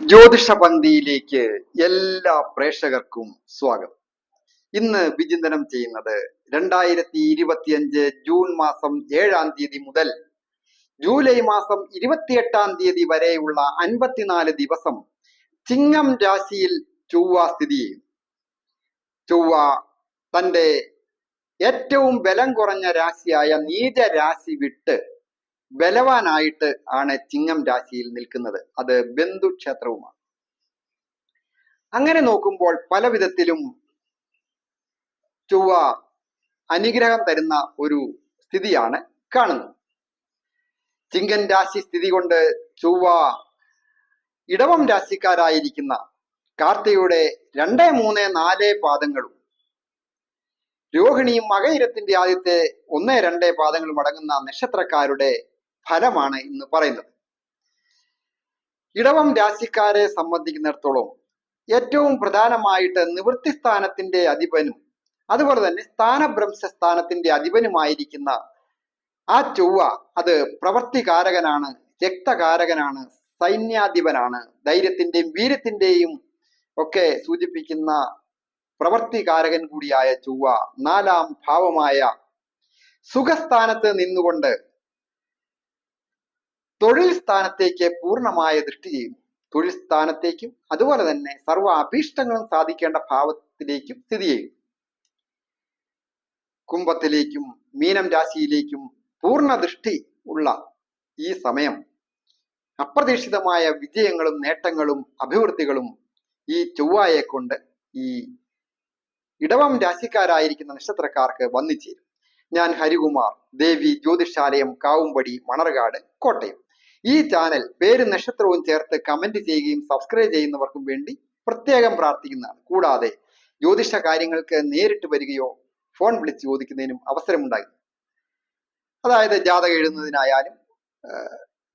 ജ്യോതിഷ പന്തിയിലേക്ക് എല്ലാ പ്രേക്ഷകർക്കും സ്വാഗതം. ഇന്ന് വിചിന്തനം ചെയ്യുന്നത് രണ്ടായിരത്തി ഇരുപത്തിയഞ്ച് ജൂൺ മാസം ഏഴാം തീയതി മുതൽ ജൂലൈ മാസം ഇരുപത്തിയെട്ടാം തീയതി വരെയുള്ള അൻപത്തിനാല് ദിവസം ചിങ്ങം രാശിയിൽ ചൊവ്വ സ്ഥിതി ചെയ്യും. ചൊവ്വ തന്റെ ഏറ്റവും ബലം കുറഞ്ഞ രാശിയായ നീച രാശി വിട്ട് ബലവാനായിട്ട് ആണ് ചിങ്ങം രാശിയിൽ നിൽക്കുന്നത്. അത് ബന്ധു ക്ഷേത്രവുമാണ്. അങ്ങനെ നോക്കുമ്പോൾ പല വിധത്തിലും ചൊവ്വ അനുഗ്രഹം തരുന്ന ഒരു സ്ഥിതിയാണ് കാണുന്നത്. ചിങ്കൻ രാശി സ്ഥിതി കൊണ്ട് ചൊവ്വ ഇടവം രാശിക്കാരായിരിക്കുന്ന കാർത്തികയുടെ രണ്ട് മൂന്ന് നാല് പാദങ്ങളും രോഹിണിയും മകയിരത്തിന്റെ ആദ്യത്തെ ഒന്ന് രണ്ട് പാദങ്ങളും അടങ്ങുന്ന നക്ഷത്രക്കാരുടെ ഫലമാണ് ഇന്ന് പറയുന്നത്. ഇടവം രാശിക്കാരെ സംബന്ധിക്കുന്നിടത്തോളം ഏറ്റവും പ്രധാനമായിട്ട് നിവൃത്തി സ്ഥാനത്തിന്റെ അധിപനും അതുപോലെ തന്നെ സ്ഥാനഭ്രംശ സ്ഥാനത്തിന്റെ അധിപനുമായിരിക്കുന്ന ആ ചൊവ്വ അത് പ്രവർത്തികാരകനാണ് രക്തകാരകനാണ് സൈന്യാധിപനാണ്. ധൈര്യത്തിന്റെയും വീര്യത്തിന്റെയും ഒക്കെ സൂചിപ്പിക്കുന്ന പ്രവർത്തികാരകൻ കൂടിയായ ചൊവ്വ നാലാം ഭാവമായ സുഖസ്ഥാനത്ത് നിന്നുകൊണ്ട് തൊഴിൽ സ്ഥാനത്തേക്ക് പൂർണമായ ദൃഷ്ടി ചെയ്യുന്നു. തൊഴിൽ സ്ഥാനത്തേക്കും അതുപോലെ തന്നെ സർവ അഭീഷ്ടങ്ങളും സാധിക്കേണ്ട ഭാവത്തിലേക്കും സ്ഥിതി ചെയ്യും കുംഭത്തിലേക്കും മീനം രാശിയിലേക്കും പൂർണ ദൃഷ്ടി ഉള്ള ഈ സമയം അപ്രതീക്ഷിതമായ വിജയങ്ങളും നേട്ടങ്ങളും അഭിവൃദ്ധികളും ഈ ചൊവ്വായെ കൊണ്ട് ഈ ഇടവം രാശിക്കാരായിരിക്കുന്ന നക്ഷത്രക്കാർക്ക് വന്നിച്ചേരും ഞാൻ ഹരികുമാർ ദേവി ജ്യോതിഷാലയം കാവുംപടി മണർകാട് കോട്ടയം. ഈ ചാനൽ പേര് നക്ഷത്രവും ചേർത്ത് കമന്റ് ചെയ്യുകയും സബ്സ്ക്രൈബ് ചെയ്യുന്നവർക്കും വേണ്ടി പ്രത്യേകം പ്രാർത്ഥിക്കുന്നതാണ്. കൂടാതെ ജ്യോതിഷ കാര്യങ്ങൾക്ക് നേരിട്ട് വരികയോ ഫോൺ വിളിച്ച് ചോദിക്കുന്നതിനും അവസരമുണ്ടായി. അതായത് ജാതകം എഴുതുന്നതിനായാലും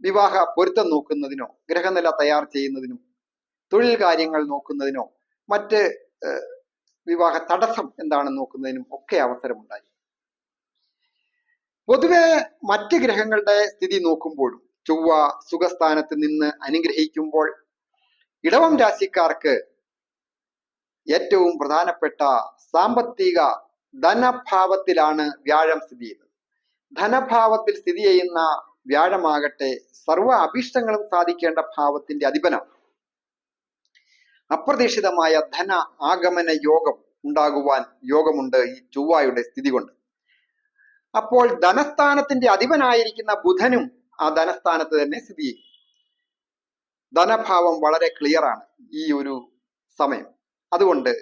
വിവാഹ പൊരുത്തം നോക്കുന്നതിനോ ഗ്രഹനില തയ്യാർ ചെയ്യുന്നതിനും തൊഴിൽ കാര്യങ്ങൾ നോക്കുന്നതിനോ മറ്റ് വിവാഹ തടസ്സം എന്താണെന്ന് നോക്കുന്നതിനും ഒക്കെ അവസരമുണ്ടായി. പൊതുവെ മറ്റ് ഗ്രഹങ്ങളുടെ സ്ഥിതി നോക്കുമ്പോഴും ചൊവ്വ സുഖസ്ഥാനത്ത് നിന്ന് അനുഗ്രഹിക്കുമ്പോൾ ഇടവം രാശിക്കാർക്ക് ഏറ്റവും പ്രധാനപ്പെട്ട സാമ്പത്തിക ധനഭാവത്തിലാണ് വ്യാഴം സ്ഥിതി ചെയ്യുന്നത്. ധനഭാവത്തിൽ സ്ഥിതി ചെയ്യുന്ന വ്യാഴമാകട്ടെ സർവ അഭീഷ്ടങ്ങളും സാധിക്കേണ്ട ഭാവത്തിന്റെ അധിപനാണ്. അപ്രതീക്ഷിതമായ ധന ആഗമന യോഗം ഉണ്ടാകുവാൻ യോഗമുണ്ട് ഈ ചൊവ്വായുടെ സ്ഥിതി കൊണ്ട്. അപ്പോൾ ധനസ്ഥാനത്തിന്റെ അധിപനായിരിക്കുന്ന ബുധനും ആ ധനസ്ഥാനത്ത് തന്നെ സ്ഥിതി ചെയ്യും. ധനഭാവം വളരെ ക്ലിയർ ആണ് ഈ ഒരു സമയം. അതുകൊണ്ട്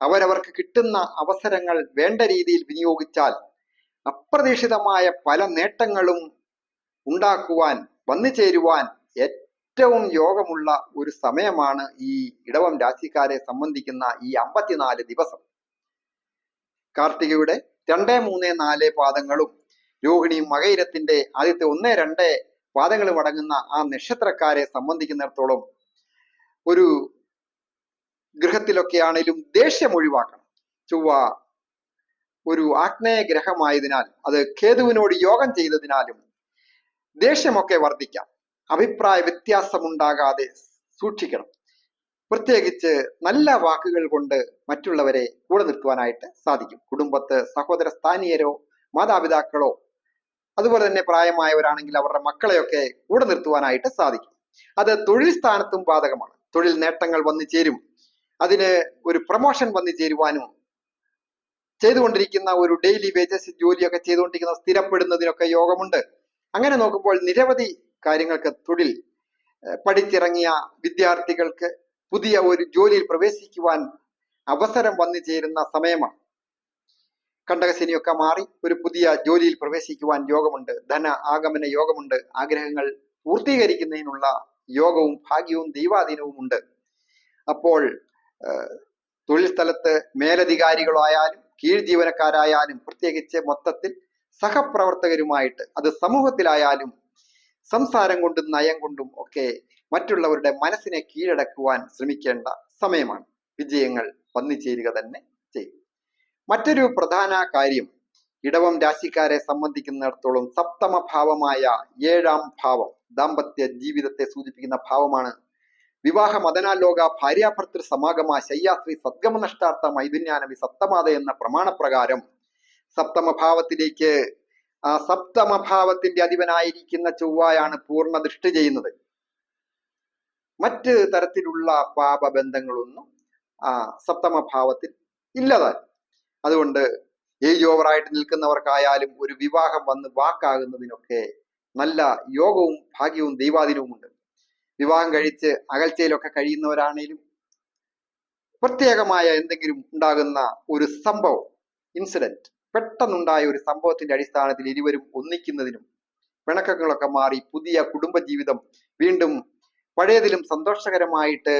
അവരവർക്ക് കിട്ടുന്ന അവസരങ്ങൾ വേണ്ട രീതിയിൽ വിനിയോഗിച്ചാൽ അപ്രതീക്ഷിതമായ പല നേട്ടങ്ങളും ഉണ്ടാക്കുവാൻ വന്നു ചേരുവാൻ ഏറ്റവും യോഗമുള്ള ഒരു സമയമാണ് ഈ ഇടവം രാശിക്കാരെ സംബന്ധിക്കുന്ന ഈ അമ്പത്തിനാല് ദിവസം. കാർത്തികയുടെ രണ്ട് മൂന്ന് നാല് പാദങ്ങളും രോഹിണിയും മകയിരത്തിന്റെ ആദ്യത്തെ ഒന്ന് രണ്ട് പാദങ്ങളും അടങ്ങുന്ന ആ നക്ഷത്രക്കാരെ സംബന്ധിക്കുന്നിടത്തോളം ഒരു ഗൃഹത്തിലൊക്കെ ആണെങ്കിലും ദേഷ്യം ഒഴിവാക്കണം. ചൊവ്വ ഒരു ആഗ്നേയ ഗ്രഹമായതിനാൽ അത് കേതുവിനോട് യോഗം ചെയ്തതിനാലും ദേഷ്യമൊക്കെ വർദ്ധിക്കാം. അഭിപ്രായ വ്യത്യാസമുണ്ടാകാതെ സൂക്ഷിക്കണം. പ്രത്യേകിച്ച് നല്ല വാക്കുകൾ കൊണ്ട് മറ്റുള്ളവരെ കൂടെ നിർത്തുവാനായിട്ട് സാധിക്കും. കുടുംബത്ത് സഹോദര സ്ഥാനീയരോ മാതാപിതാക്കളോ അതുപോലെ തന്നെ പ്രായമായവരാണെങ്കിൽ അവരുടെ മക്കളെയൊക്കെ കൂടെ നിർത്തുവാനായിട്ട് സാധിക്കും. അത് തൊഴിൽ സ്ഥാനത്തും ബാധകമാണ്. തൊഴിൽ നേട്ടങ്ങൾ വന്നു ചേരും. അതിന് ഒരു പ്രൊമോഷൻ വന്നു ചേരുവാനും ചെയ്തുകൊണ്ടിരിക്കുന്ന ഒരു ഡെയിലി വേജസ് ജോലിയൊക്കെ ചെയ്തുകൊണ്ടിരിക്കുന്ന സ്ഥിരപ്പെടുന്നതിനൊക്കെ യോഗമുണ്ട്. അങ്ങനെ നോക്കുമ്പോൾ നിരവധി കാര്യങ്ങൾക്ക് തൊഴിൽ പഠിച്ചിറങ്ങിയ വിദ്യാർത്ഥികൾക്ക് പുതിയ ഒരു ജോലിയിൽ പ്രവേശിക്കുവാൻ അവസരം വന്നു ചേരുന്ന സമയമാണ്. കണ്ടകശനിയൊക്കെ മാറി ഒരു പുതിയ ജോലിയിൽ പ്രവേശിക്കുവാൻ യോഗമുണ്ട്. ധന ആഗമന യോഗമുണ്ട്. ആഗ്രഹങ്ങൾ പൂർത്തീകരിക്കുന്നതിനുള്ള യോഗവും ഭാഗ്യവും ദൈവാധീനവും ഉണ്ട്. അപ്പോൾ തൊഴിൽ സ്ഥലത്ത് മേലധികാരികളായാലും കീഴ് ജീവനക്കാരായാലും പ്രത്യേകിച്ച് മൊത്തത്തിൽ സഹപ്രവർത്തകരുമായിട്ട് അത് സമൂഹത്തിലായാലും സംസാരം കൊണ്ടും നയം കൊണ്ടും ഒക്കെ മറ്റുള്ളവരുടെ മനസ്സിനെ കീഴടക്കുവാൻ ശ്രമിക്കേണ്ട സമയമാണ്. വിജയങ്ങൾ വന്നു ചേരുക തന്നെ മറ്റൊരു പ്രധാന കാര്യം ഇടവം രാശിക്കാരെ സംബന്ധിക്കുന്നിടത്തോളം സപ്തമ ഭാവമായ ഏഴാം ഭാവം ദാമ്പത്യ ജീവിതത്തെ സൂചിപ്പിക്കുന്ന ഭാവമാണ്. വിവാഹ മദനാലോക ഭാര്യാഭർത്തൃ സമാഗമ ശയ്യാശ്രീ സദ്ഗമ നഷ്ടാർത്ഥ മൈതുന്യാനവി സപ്തമാത എന്ന പ്രമാണപ്രകാരം സപ്തമഭാവത്തിലേക്ക് ആ സപ്തമഭാവത്തിന്റെ അധിപനായിരിക്കുന്ന ചൊവ്വായാണ് പൂർണ ദൃഷ്ടി ചെയ്യുന്നത്. മറ്റ് തരത്തിലുള്ള പാപബന്ധങ്ങളൊന്നും ആ സപ്തമഭാവത്തിൽ ഇല്ലതാൻ അതുകൊണ്ട് ഏജ് ഓവറായിട്ട് നിൽക്കുന്നവർക്കായാലും ഒരു വിവാഹം വന്ന് വാക്കാകുന്നതിനൊക്കെ നല്ല യോഗവും ഭാഗ്യവും ദൈവാധീനവുമുണ്ട് വിവാഹം കഴിച്ച് അകൽച്ചയിലൊക്കെ കഴിയുന്നവരാണേലും പ്രത്യേകമായ എന്തെങ്കിലും ഉണ്ടാകുന്ന ഒരു സംഭവം ഇൻസിഡന്റ് പെട്ടെന്നുണ്ടായ ഒരു സംഭവത്തിന്റെ അടിസ്ഥാനത്തിൽ ഇരുവരും ഒന്നിക്കുന്നതിനും പിണക്കങ്ങളൊക്കെ മാറി പുതിയ കുടുംബജീവിതം വീണ്ടും പഴയതിലും സന്തോഷകരമായിട്ട്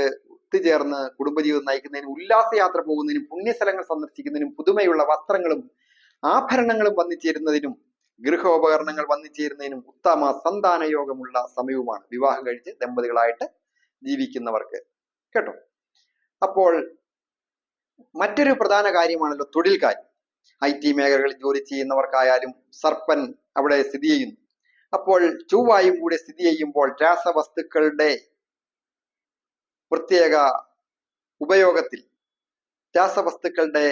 ഒത്തുചേർന്ന് കുടുംബജീവിതം നയിക്കുന്നതിനും ഉല്ലാസയാത്ര പോകുന്നതിനും പുണ്യസ്ഥലങ്ങൾ സന്ദർശിക്കുന്നതിനും പുതുമയുള്ള വസ്ത്രങ്ങളും ആഭരണങ്ങളും വന്നു ചേരുന്നതിനും ഗൃഹോപകരണങ്ങൾ വന്നു ചേരുന്നതിനും ഉത്തമ സന്താന യോഗമുള്ള സമയവുമാണ്. വിവാഹം കഴിച്ച് ദമ്പതികളായിട്ട് ജീവിക്കുന്നവർക്ക്. കേട്ടോ? അപ്പോൾ മറ്റൊരു പ്രധാന കാര്യമാണല്ലോ തൊഴിൽ കാര്യം ഐ ടി മേഖലകളിൽ ജോലി ചെയ്യുന്നവർക്കായാലും സർപ്പൻ അവിടെ സ്ഥിതി ചെയ്യുന്നു. അപ്പോൾ ചൊവ്വായും കൂടെ സ്ഥിതി ചെയ്യുമ്പോൾ രാസവസ്തുക്കളുടെ പ്രത്യേക ഉപയോഗത്തിൽ രാസവസ്തുക്കളുടെ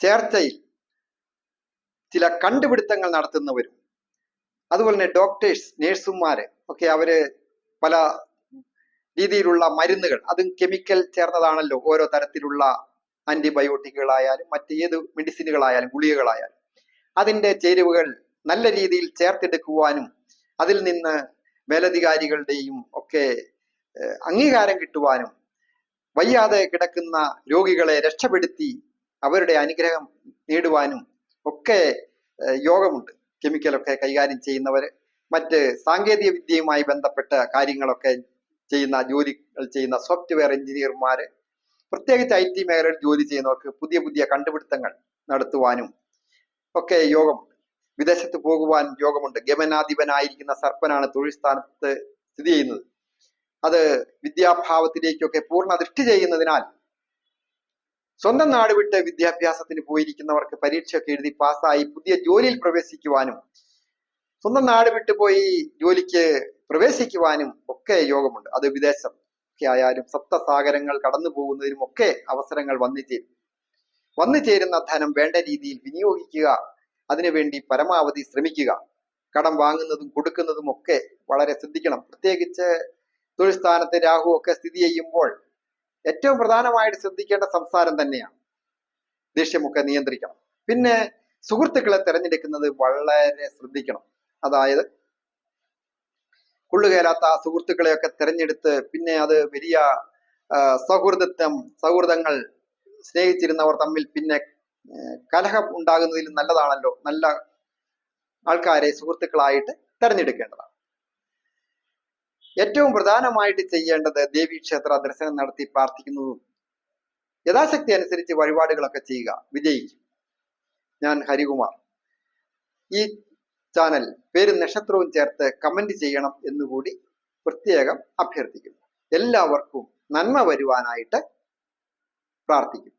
ചേർച്ചയിൽ ചില കണ്ടുപിടുത്തങ്ങൾ നടത്തുന്നവരും അതുപോലെ തന്നെ ഡോക്ടേഴ്സ് നേഴ്സുമാര് ഒക്കെ അവർ പല രീതിയിലുള്ള മരുന്നുകൾ അതും കെമിക്കൽ ചേർന്നതാണല്ലോ ഓരോ തരത്തിലുള്ള ആന്റിബയോട്ടിക്കുകളായാലും ഏത് മെഡിസിനുകളായാലും ഗുളികകളായാലും. അതിന്റെ ചേരുവകൾ നല്ല രീതിയിൽ ചേർത്തെടുക്കുവാനും അതിൽ നിന്ന് മേലധികാരികളുടെയും ഒക്കെ അംഗീകാരം കിട്ടുവാനും വയ്യാതെ കിടക്കുന്ന രോഗികളെ രക്ഷപ്പെടുത്തി അവരുടെ അനുഗ്രഹം നേടുവാനും ഒക്കെ യോഗമുണ്ട്. കെമിക്കലൊക്കെ കൈകാര്യം ചെയ്യുന്നവർ മറ്റ് സാങ്കേതിക വിദ്യയുമായി ബന്ധപ്പെട്ട കാര്യങ്ങളൊക്കെ ചെയ്യുന്ന ജോലികൾ ചെയ്യുന്ന സോഫ്റ്റ്വെയർ എഞ്ചിനീയർമാർ പ്രത്യേകിച്ച് ഐ ടി മേഖലയിൽ ജോലി ചെയ്യുന്നവർക്ക് പുതിയ പുതിയ കണ്ടുപിടുത്തങ്ങൾ നടത്തുവാനും ഒക്കെ യോഗമുണ്ട്. വിദേശത്ത് പോകുവാൻ യോഗമുണ്ട്. ഗമനാധിപനായിരിക്കുന്ന സർപ്പനാണ് തൊഴിൽ സ്ഥാനത്ത് സ്ഥിതി ചെയ്യുന്നത്. അത് വിദ്യാഭാവത്തിലേക്കൊക്കെ പൂർണ ദൃഷ്ടി ചെയ്യുന്നതിനാൽ സ്വന്തം നാട് വിട്ട് വിദ്യാഭ്യാസത്തിന് പോയിരിക്കുന്നവർക്ക് പരീക്ഷയൊക്കെ എഴുതി പാസ്സായി പുതിയ ജോലിയിൽ പ്രവേശിക്കുവാനും സ്വന്തം നാട് വിട്ടു പോയി ജോലിക്ക് പ്രവേശിക്കുവാനും ഒക്കെ യോഗമുണ്ട്. അത് വിദേശം ഒക്കെ ആയാലും സപ്തസാഗരങ്ങൾ കടന്നു പോകുന്നതിനും ഒക്കെ അവസരങ്ങൾ വന്നു ചേരും വന്നു ചേരുന്ന ധനം വേണ്ട രീതിയിൽ വിനിയോഗിക്കുക അതിനുവേണ്ടി പരമാവധി ശ്രമിക്കുക. കടം വാങ്ങുന്നതും കൊടുക്കുന്നതും ഒക്കെ വളരെ ശ്രദ്ധിക്കണം. പ്രത്യേകിച്ച് തൊഴിൽ സ്ഥാനത്ത് രാഹു ഒക്കെ സ്ഥിതി ചെയ്യുമ്പോൾ ഏറ്റവും പ്രധാനമായിട്ട് ശ്രദ്ധിക്കേണ്ട സംസാരം തന്നെയാണ്. ദേഷ്യമൊക്കെ നിയന്ത്രിക്കണം. പിന്നെ സുഹൃത്തുക്കളെ തിരഞ്ഞെടുക്കുന്നത് വളരെ ശ്രദ്ധിക്കണം. അതായത് കൊള്ളുകേലാത്ത ആ സുഹൃത്തുക്കളെയൊക്കെ തിരഞ്ഞെടുത്ത് പിന്നെ അത് വലിയ സൗഹൃദത്വം സൗഹൃദങ്ങൾ സ്നേഹിച്ചിരുന്നവർ തമ്മിൽ പിന്നെ കലഹം ഉണ്ടാകുന്നതിൽ നല്ലതാണല്ലോ. നല്ല ആൾക്കാരെ സുഹൃത്തുക്കളായിട്ട് തെരഞ്ഞെടുക്കേണ്ടതാണ്. ഏറ്റവും പ്രധാനമായിട്ട് ചെയ്യേണ്ടത് ദേവീക്ഷേത്ര ദർശനം നടത്തി പ്രാർത്ഥിക്കുന്നതും യഥാശക്തി അനുസരിച്ച് വഴിപാടുകളൊക്കെ ചെയ്യുക. വിജയിക്കും. ഞാൻ ഹരികുമാർ. ഈ ചാനൽ പേരും നക്ഷത്രവും ചേർത്ത് കമന്റ് ചെയ്യണം എന്നുകൂടി പ്രത്യേകം അഭ്യർത്ഥിക്കുന്നു. എല്ലാവർക്കും നന്മ വരുവാനായിട്ട് പ്രാർത്ഥിക്കുന്നു.